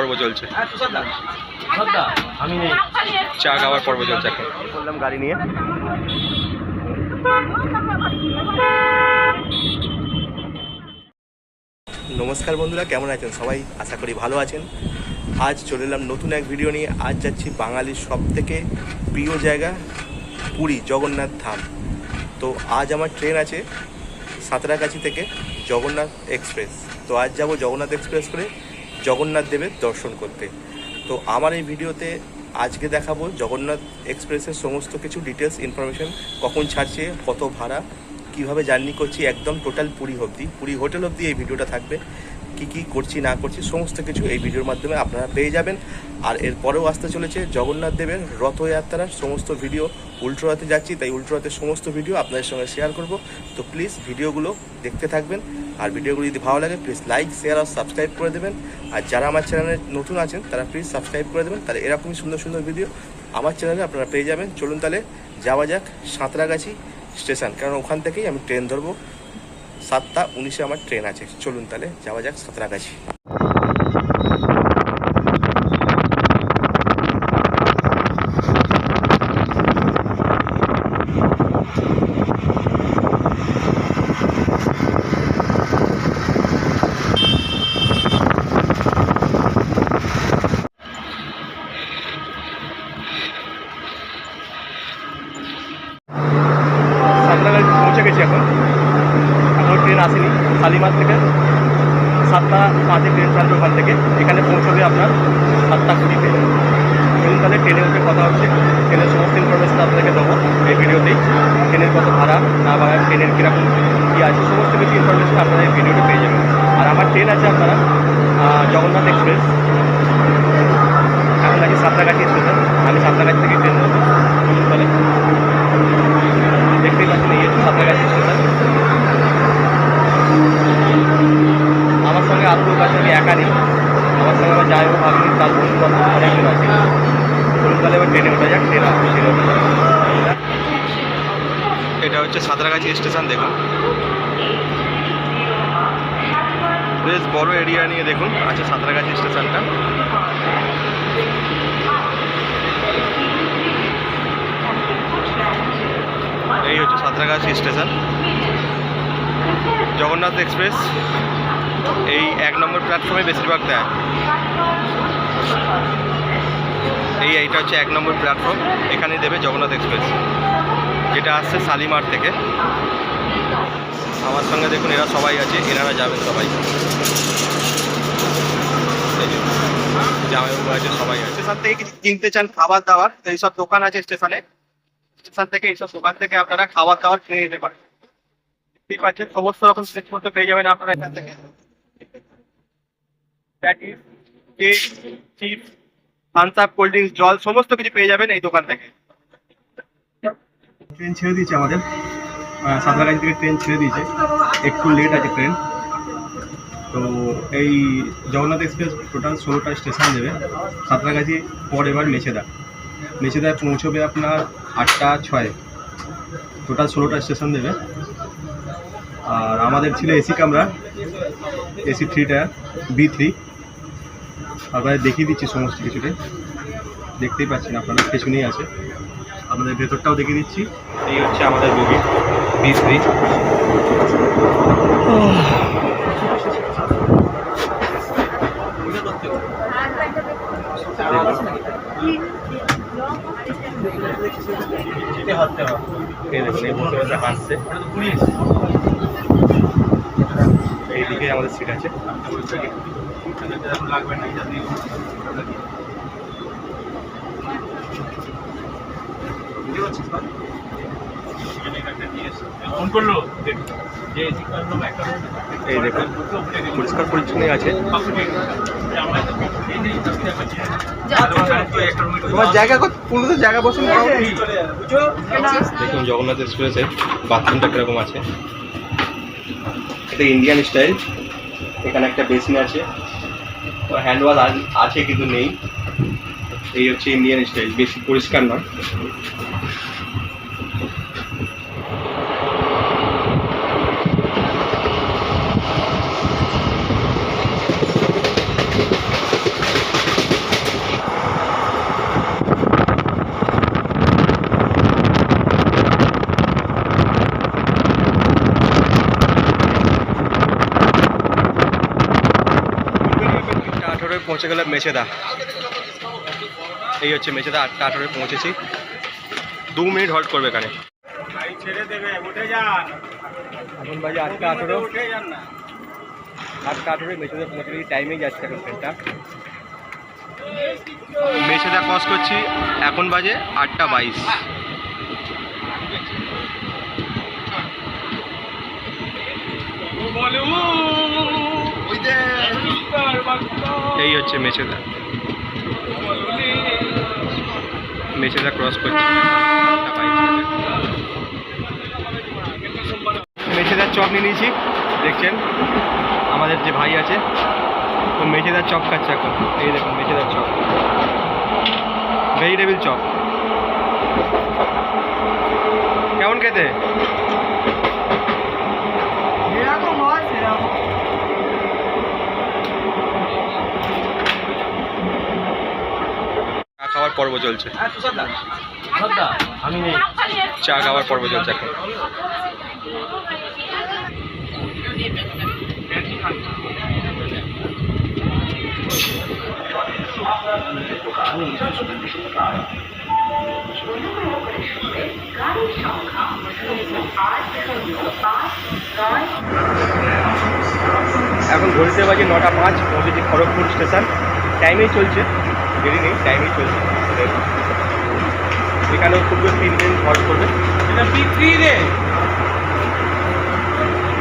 পর্ব চলছে। চা খাওয়ার পর্ব চলছে এখন। করলাম গাড়ি নিয়ে। নমস্কার বন্ধুরা কেমন আছেন সবাই? আশা করি ভালো আছেন। আজ চলে এলাম নতুন এক ভিডিও নিয়ে। আজ যাচ্ছি বাঙালির সব থেকে প্রিয় জায়গা পুরী জগন্নাথ ধাম। তো আজ আমার ট্রেন আছে সাঁতরাগাছি থেকে জগন্নাথ এক্সপ্রেস। তো আজ যাব জগন্নাথ এক্সপ্রেস করে। জগন্নাথ দেবের দর্শন করতে। তো আমার এই ভিডিওতে আজকে দেখাবো জগন্নাথ এক্সপ্রেসের সমস্ত কিছু ডিটেলস ইনফরমেশন কখন ছাড়ছে, কত ভাড়া, কীভাবে জার্নি করছি, একদম টোটাল পুরী অবধি। পুরী হোটেল অবধি এই ভিডিওটা থাকবে। কি কি করছি, না করছি, সমস্ত কিছু এই ভিডিওর মাধ্যমে আপনারা পেয়ে যাবেন। আর এরপরেও আসতে চলেছে জগন্নাথ দেবের রথযাত্রার সমস্ত ভিডিও উল্টোরাতে যাচ্ছি, তাই উল্টোরাতের সমস্ত ভিডিও আপনাদের সঙ্গে শেয়ার করব। তো প্লিজ ভিডিওগুলো দেখতে থাকবেন। আর ভিডিওগুলো যদি ভালো লাগে প্লিজ লাইক শেয়ার আর সাবস্ক্রাইব করে দেবেন। আর যারা আমার চ্যানেলে নতুন আছেন, তারা প্লিজ সাবস্ক্রাইব করে দেবেন। তাহলে এরকমই সুন্দর সুন্দর ভিডিও আমার চ্যানেলে আপনারা পেয়ে যাবেন। চলুন তাহলে যাওয়া যাক সাঁতরাগাছি স্টেশন। কারণ ওখান থেকেই আমি ট্রেন ধরবো। সাতটা উনিশে আমার ট্রেন আছে। চলুন তাহলে যাওয়া যাক সাঁতরাগাছি পৌঁছে গেছি এখন এখনও ট্রেন আসেনি শালিমার থেকে, সাতটা পাঁচে ট্রেন ছাড়বে ওখান থেকে। এখানে পৌঁছবে আপনার সাতটা কুড়িতে চলুন তাহলে ট্রেনে উঠে কথা হচ্ছে, ট্রেনের সমস্ত ইনফরমেশন আপনাদেরকে দেবো এই ভিডিওতেই। ট্রেনের কত ভাড়া, না ভাড়া, ট্রেনের কীরকম কী আছে, সমস্ত কিছু ইনফরমেশন আপনারা এই ভিডিওতে পেয়ে যাবেন। আর আমার ট্রেন আছে আপনারা জগন্নাথ এক্সপ্রেস। এখন আছি সাঁতরাগাছি স্টেশন আমি সাঁতরাগাছি থেকে ট্রেন নেব চলুন তাহলে দেখতেই পাচ্ছেন এই হচ্ছে সাঁতরাগাছি স্টেশন আমার সঙ্গে আব্দুল কাছে আমি একা নেই আমার সঙ্গে আমার যাই হোক ভাবিনি তার বন্ধু বান্ধব অনেকজন আছে চলুন তাহলে এবার ট্রেনে ওঠা যাক ট্রেন আসবে ট্রেনে ওঠা যাক এটা হচ্ছে সাঁতরাগাছি স্টেশন, দেখুন। বেশ বড় এরিয়া নিয়ে দেখুন, আছে সাঁতরাগাছি স্টেশনটা। এই হচ্ছে সাঁতরাগাছি স্টেশন। জগন্নাথ এক্সপ্রেস, এই এক নম্বর প্ল্যাটফর্মে বেশিরভাগ দেয়। এই এইটা হচ্ছে এক নম্বর প্ল্যাটফর্ম, এখানেই দেবে জগন্নাথ এক্সপ্রেস। যেটা আসছে শালিমার থেকে। আমার সঙ্গে দেখুন, এরা সবাই আছে, এনারা যাবেন সবাই। আছে সবাই আছে। কিছু কিনতে চান খাবার দাবার এইসব দোকান আছে স্টেশনে। স্টেশন থেকে এইসব দোকান থেকে আপনারা খাবার দাবার কিনে পারেন। আপনারা এখান থেকে। চিপস আপ কোল্ড ড্রিঙ্কস জল, সমস্ত কিছু পেয়ে যাবেন এই দোকান থেকে। ট্রেন ছেড়ে দিয়েছে আমাদের। সাঁতরাগাছি থেকে ট্রেন ছেড়ে দিয়েছে। একটু লেট আছে ট্রেন। তো এই জগন্নাথ এক্সপ্রেস টোটাল ষোলোটা স্টেশন দেবে। সাঁতরাগাছি পর এবার মেছেদা। মেছেদায় পৌঁছবে আপনার আটটা ছয়। টোটাল ষোলোটা স্টেশন দেবে। আর আমাদের ছিল এসি কামরা। AC three tier B three আপনাদের দেখিয়ে দিচ্ছি সমস্ত কিছুটাই দেখতেই পাচ্ছেন আপনারা পেছনেই আছে। আপনাদের ভেতরটাও দেখে দিচ্ছি এই হচ্ছে আমাদের বগি বি থ্রি হাসছে এইদিকে আমাদের সিট আছে। ফোন করল এই দেখুন পরিষ্কার পরিচ্ছন্নই আছে। তোমার জায়গা কত? পনেরো জায়গা বসুন দেখুন জগন্নাথ এক্সপ্রেসের বাথরুমটা কীরকম আছে? এটা ইন্ডিয়ান স্টাইল এখানে একটা বেসিন আছে। হ্যান্ড ওয়াশ আছে কিন্তু নেই। এই হচ্ছে ইন্ডিয়ান স্টাইল বেশি পরিষ্কার নয়। পৌঁছে গেলাম মেছেদা এই হচ্ছে মেছেদা আটটা আঠারোয় পৌঁছেছি দু মিনিট হল্ট করবে এখানে ছেড়ে দেবে উঠে যান এখন বাজে আটটা আঠারো আটটা আঠারোয় মেছেদা পৌঁছে গেছি টাইমেই যাচ্ছে এখন ট্রেনটা মেছেদা ক্রস করছি এখন বাজে আটটা বাইশ এই হচ্ছে মেছেদা মেছেদা ক্রস করছে। মেসেজার চপ নিয়ে নিয়েছি, দেখছেন? আমাদের যে ভাই আছে, ও মেসেজার চপ খাচ্ছে এখন। এই দেখুন, মেসেজার চপ। Vegetable chop. কেমন খেতে চা খাওয়ার পর্ব চলছে। চা খাওয়ার পর্ব চলছে এখন। এখন ঘড়িতে বাজে নটা পাঁচ পৌঁছেছি খড়গপুর স্টেশন। টাইমেই চলছে। দেরি নেই টাইমেই চলছে। এখানেও খুব তিন দিন হল্ট করবে। রে।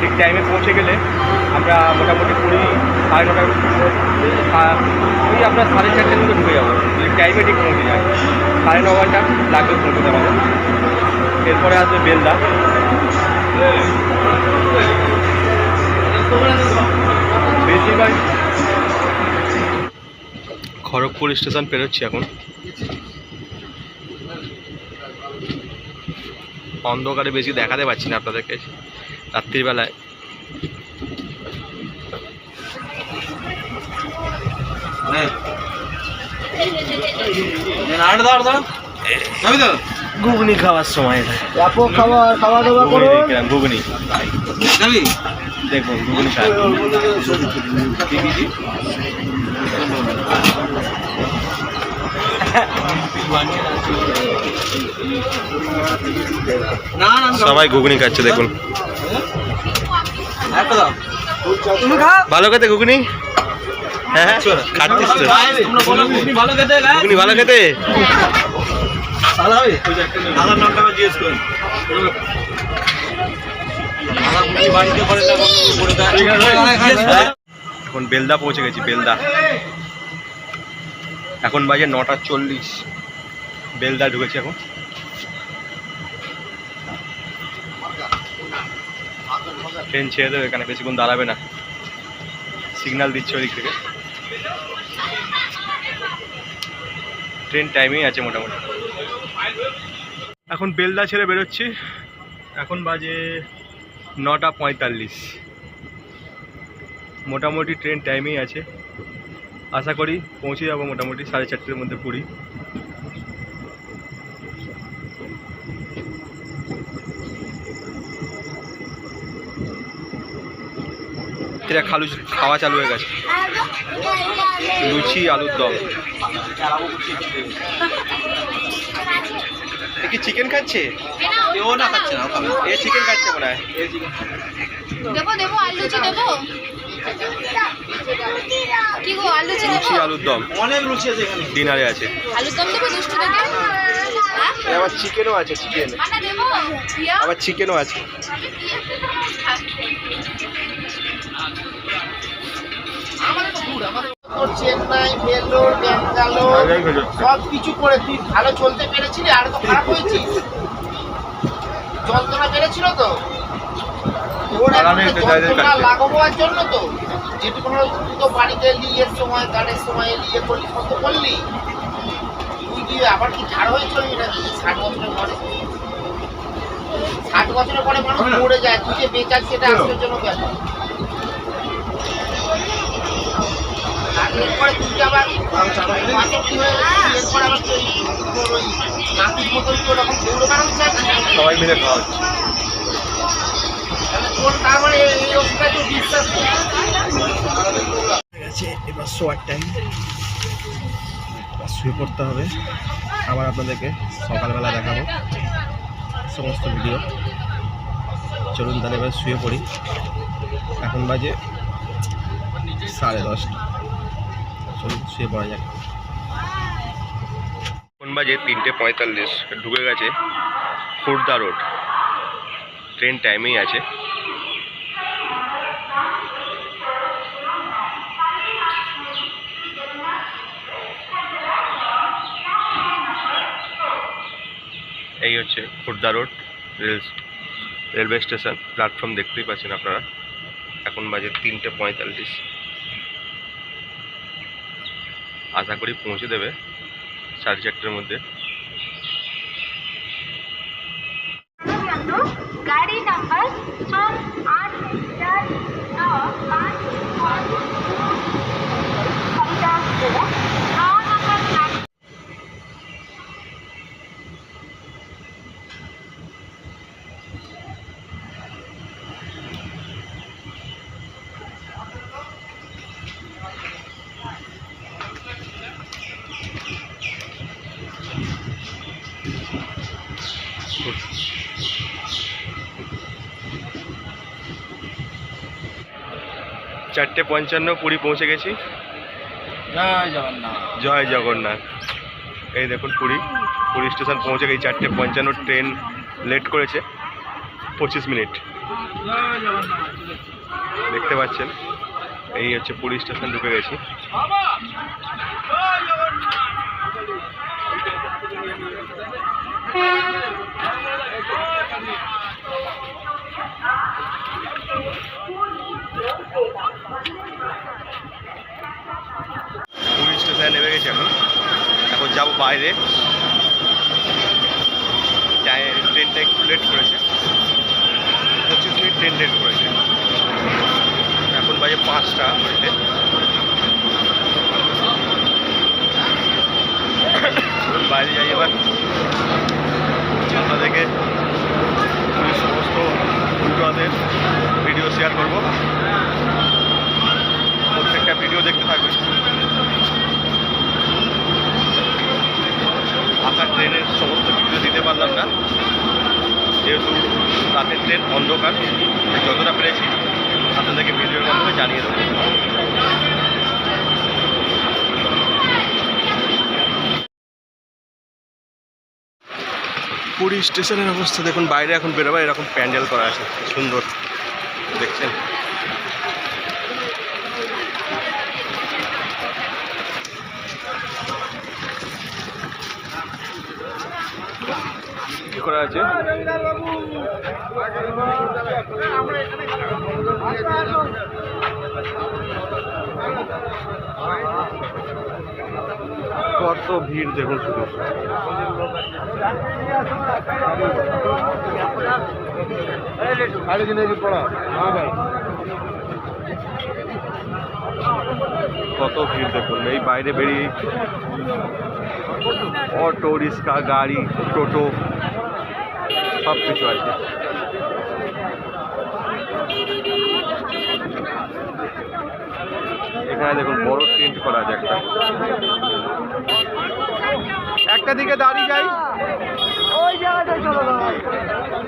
ঠিক টাইমে পৌঁছে গেলে আমরা মোটামুটি কুড়ি, সাড়ে নটার ওই আপনার সাড়ে চারটের মধ্যে ঢুকে যাব। যদি টাইমে ঠিক পৌঁছে যায়। সাড়ে ন ঘণ্টা লাগবে পৌঁছতে আমাদের এরপরে আসবে বেলদা। বেশিরভাগ খড়গপুর স্টেশন পেরোচ্ছি এখন। অন্ধকারে বেশি দেখাতে পাচ্ছি না আপনাদেরকে রাত্রিবেলায়। ঘুগনি খাওয়ার সময়। খাবার খাওয়া দাওয়া করো ঘুগনি। দেখুন ঘুগনি খায় সবাই ঘুগনি খাচ্ছে দেখুন। ভালো খেতে ঘুগনি? হ্যাঁ হ্যাঁ খাচ্ছিস তো। ঘুগনি ভালো খেতে? এখন বেলদা পৌঁছে গেছি বেলদা। এখন বাজে নটা চল্লিশ। বেলদা ঢুকেছে এখন। ট্রেন ছেড়ে দেবে এখানে, বেশিক্ষণ দাঁড়াবে না। সিগন্যাল দিচ্ছে ওদিক থেকে। ট্রেন টাইমেই আছে মোটামুটি। এখন বেলদা ছেড়ে বেরোচ্ছি। এখন বাজে নটা পঁয়তাল্লিশ। মোটামুটি ট্রেন টাইমেই আছে। আশা করি পৌঁছে যাব মোটামুটি সাড়ে চারটের মধ্যে পুরী। এটা খালু খাওয়া চালু হয়ে গেছে। লুচি আলুর দম। এ কি চিকেন খাচ্ছে? ও না খাচ্ছে না এ চিকেন খাচ্ছে মনে হয়। দেবো দেবো আলুচি দেবো। কি গো দেবো লুচি আলুর দম। অনেক রুচি আছে এখানে। ডিনারে আছে। আলুর দম দেবো দুষ্টু থেকে হ্যাঁ? আবার চিকেনও আছে চিকেন আবার চিকেনও আছে। তোর চেন্নাই ভেলোর ব্যাঙ্গালোর সব কিছু করে তুই ভালো চলতে পেরেছিলি আর তো খারাপ হয়েছিস যন্ত্রণা বেড়েছিল তো। লাঘব হওয়ার জন্য তো? যেটুকু তুই তো বাড়িতে এলি এর সময় গানের সময় এলি এ করলি কত করলি? তুই কি আবার কি ঝাড় হয়ে চলবি নাকি ষাট বছরের পরে? ষাট বছরের পরে মানুষ মরে যায় তুই যে বেকার সেটা আশ্চর্যজনক ব্যাপার। এরপরে তুই আবার মাতৃ হয়ে এরপরে আবার নাতির মতন তুই ওরকম দৌড় সবাই মিলে খাওয়া এবার শোয়ার টাইম শুয়ে পড়তে হবে। আবার আপনাদেরকে সকালবেলা দেখাবো সমস্ত ভিডিও চলুন তাহলে এবার শুয়ে পড়ি। এখন বাজে সাড়ে দশটা। চলুন শুয়ে পড়া যাক। এখন বাজে তিনটে পঁয়তাল্লিশ। ঢুকে গেছে খুর্দা রোড ট্রেন টাইমেই আছে। হচ্ছে Khurda road rail railway station, platform দেখতেই পাচ্ছেন আপনারা। এখন বাজে তিনটে পঁয়তাল্লিশ। আশা করি পৌঁছে দেবে সাড়ে চারটের মধ্যে। গাড়ি আট চার পাঁচ ছয় চারটে পঞ্চান্ন পুরী পৌঁছে গেছি। জয় জগন্নাথ। জয় জগন্নাথ। এই দেখুন পুরী। পুরী স্টেশন পৌঁছে গেছি চারটে পঞ্চান্ন ট্রেন লেট করেছে। পঁচিশ মিনিট। দেখতে পাচ্ছেন এই হচ্ছে পুরী স্টেশন ঢুকে গেছি। স্টেশনে নেমে গেছি এখন। এখন যাব বাইরে। ট্রেনটা একটু লেট করেছে। পঁচিশ মিনিট ট্রেন লেট করেছে। এখন বাজে পাঁচটা হইতে বাইরে যাই এবার। আপনাদেরকে ওই সমস্ত উল্টোদের ভিডিও শেয়ার করব প্রত্যেকটা ভিডিও দেখতে থাকবেন আসার ট্রেনের সমস্ত ভিডিও দিতে পারলাম না যেহেতু রাতের অন্ধকার যতটা পেরেছি আপনাদেরকে ভিডিওর মাধ্যমে জানিয়ে দেবো। পুরী স্টেশনের অবস্থা দেখুন, বাইরে এখন বেরোবে এরকম প্যান্ডেল করা আছে, সুন্দর। দেখছেন? করা আছে? কত ভিড় দেখুন শুধু। কত ভিড় দেখুন। এই বাইরে বেরিয়ে অটো, রিক্সা, গাড়ি, টোটো। সব কিছু আছে। এখানে দেখুন বড় টেন্ট করা আছে একটা। একটা দিকে দাঁড়িয়ে যাই।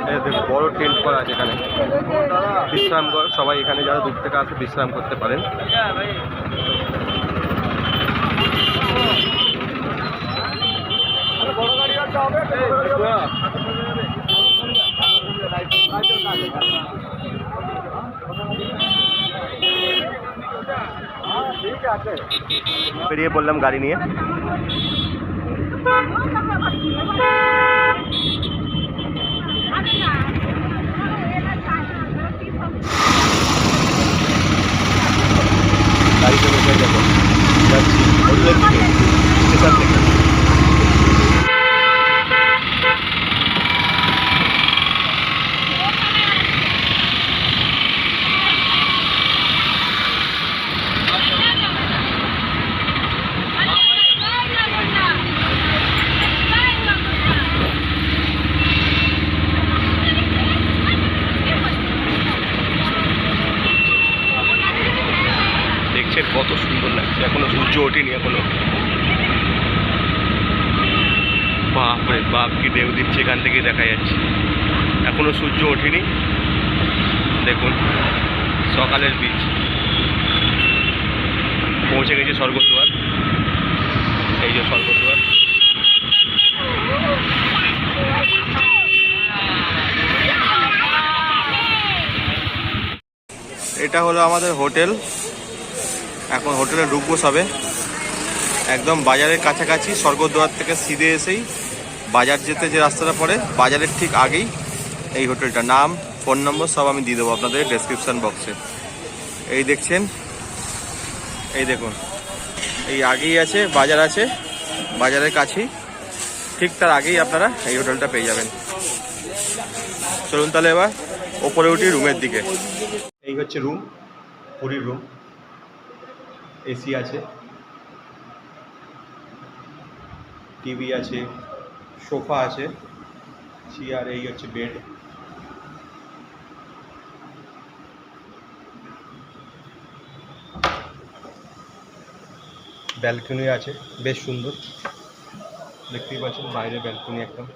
দেখুন বড় টেন্ট করা আছে এখানে। বিশ্রাম কর সবাই এখানে যারা দূর থেকে আসে বিশ্রাম করতে পারেন। বেরিয়ে পড়লাম গাড়ি নিয়ে গাড়িতে বসে যাব যাচ্ছি হোটেলের দিকে স্টেশন থেকে দেখছেন কত সুন্দর লাগছে এখনও সূর্য ওঠেনি এখনও বাপরে বাপ কি ঢেউ দিচ্ছে এখান থেকে দেখা যাচ্ছে এখনও সূর্য ওঠেনি। দেখুন, সকালের বীজ। পৌঁছে গেছে স্বর্গদ্বার। এই যে স্বর্গদ্বার। এটা হলো আমাদের হোটেল। এখন হোটেলে ঢুকবো সবে। একদম বাজারের কাছাকাছি স্বর্গদ্বার থেকে সিধে এসেই বাজার যেতে যে রাস্তাটা পড়ে, বাজারের ঠিক আগেই এই হোটেলটা নাম, ফোন নম্বর সব আমি দিয়ে দেবো আপনাদের ডেসক্রিপশন বক্সে এই দেখছেন, এই দেখুন, এই আগেই আছে, বাজার আছে, বাজারের কাছেই। ঠিক তার আগেই আপনারা এই হোটেলটা পেয়ে যাবেন। চলুন তাহলে এবার ওপরে উঠি রুমের দিকে। এই হচ্ছে রুম পুরীর রুম এসি আছে। টিভি আছে। সোফা আছে। চেয়ার এই হচ্ছে বেড ব্যালকনি আছে, বেশ সুন্দর। দেখতেই পাচ্ছেন বাইরে ব্যালকনি একদম।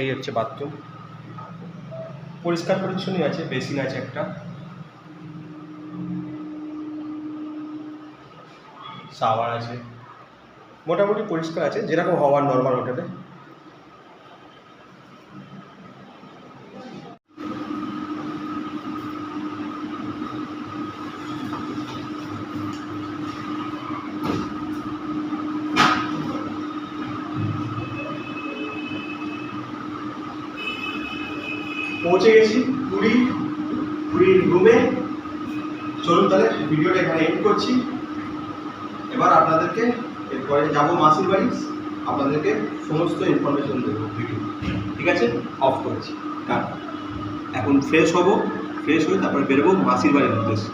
এই হচ্ছে বাথরুম পরিষ্কার পরিচ্ছন্নই আছে বেসিন আছে একটা। সাওয়ার আছে। মোটামুটি পরিষ্কার আছে, যেরকম হওয়ার নর্মাল হোটেলে পৌঁছে গেছি পুরী, পুরীর রুমে চলুন তাহলে ভিডিওটা এখানে এন্ড করছি। এবার আপনাদেরকে এরপরে যাব মাসির বাড়ি। আপনাদেরকে সমস্ত ইনফরমেশন দেবো ভিডিও ঠিক আছে? অফ করেছি। কারণ এখন ফ্রেশ হব ফ্রেশ হয়ে তারপরে বেরোবো মাসির বাড়ির উদ্দেশ্যে।